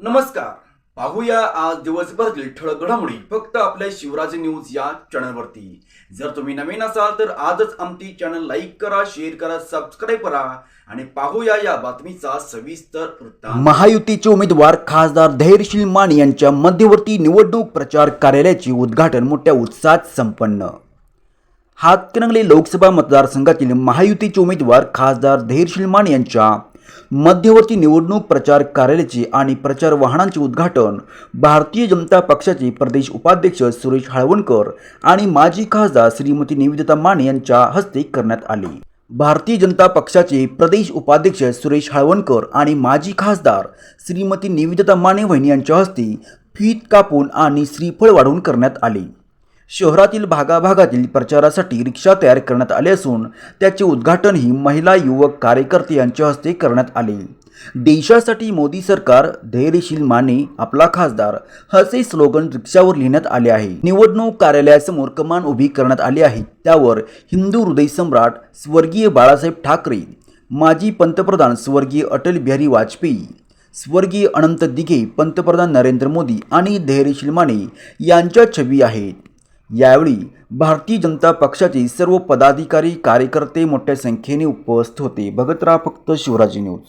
नमस्कार. पाहूया आज दिवसभरातील ठळक घडामोडी. फक्त आपल्या शिवराज न्यूज या चॅनलवरती. जर तुम्ही नवीन असाल तर आजच आमची चॅनल लाईक करा शेअर करा सबस्क्राईब करा आणि पाहूया या बातमीचा सविस्तर वृत्तांत. महायुतीचे उमेदवार खासदार धैर्यशील माने यांच्या मध्यवर्ती निवडणूक प्रचार कार्यालयाचे उद्घाटन मोठ्या उत्साहात संपन्न. हातकणंगले लोकसभा मतदारसंघातील महायुतीचे उमेदवार खासदार धैर्यशील माने यांच्या मध्यवर्ती निवडणूक प्रचार कार्यालयाचे आणि प्रचार वाहनांचे उद्घाटन भारतीय जनता पक्षाचे प्रदेश उपाध्यक्ष सुरेश हळवणकर आणि माजी खासदार श्रीमती निवेदिता माने यांच्या हस्ते करण्यात आले. भारतीय जनता पक्षाचे प्रदेश उपाध्यक्ष सुरेश हळवणकर आणि माजी खासदार श्रीमती निवेदिता माने वहिनी यांच्या हस्ते फीत कापून आणि श्रीफळ वाढवून करण्यात आले. शहरातील भागाभागातील प्रचारासाठी रिक्षा तयार करण्यात आले असून त्याचे उद्घाटनही महिला युवक कार्यकर्ते यांच्या हस्ते करण्यात आले. देशासाठी मोदी सरकार धैर्यशील माने आपला खासदार असे स्लोगन रिक्षावर लिहिण्यात आले आहे. निवडणूक कार्यालयासमोर कमान उभी करण्यात आली आहे. त्यावर हिंदू हृदय सम्राट स्वर्गीय बाळासाहेब ठाकरे माजी पंतप्रधान स्वर्गीय अटल बिहारी वाजपेयी स्वर्गीय अनंत दिघे पंतप्रधान नरेंद्र मोदी आणि धैर्यशील माने यांच्या छबी आहेत. यावेळी भारतीय जनता पक्षाचे सर्व पदाधिकारी कार्यकर्ते मोठ्या संख्येने उपस्थित होते. बघत राहा फक्त शिवराजी न्यूज.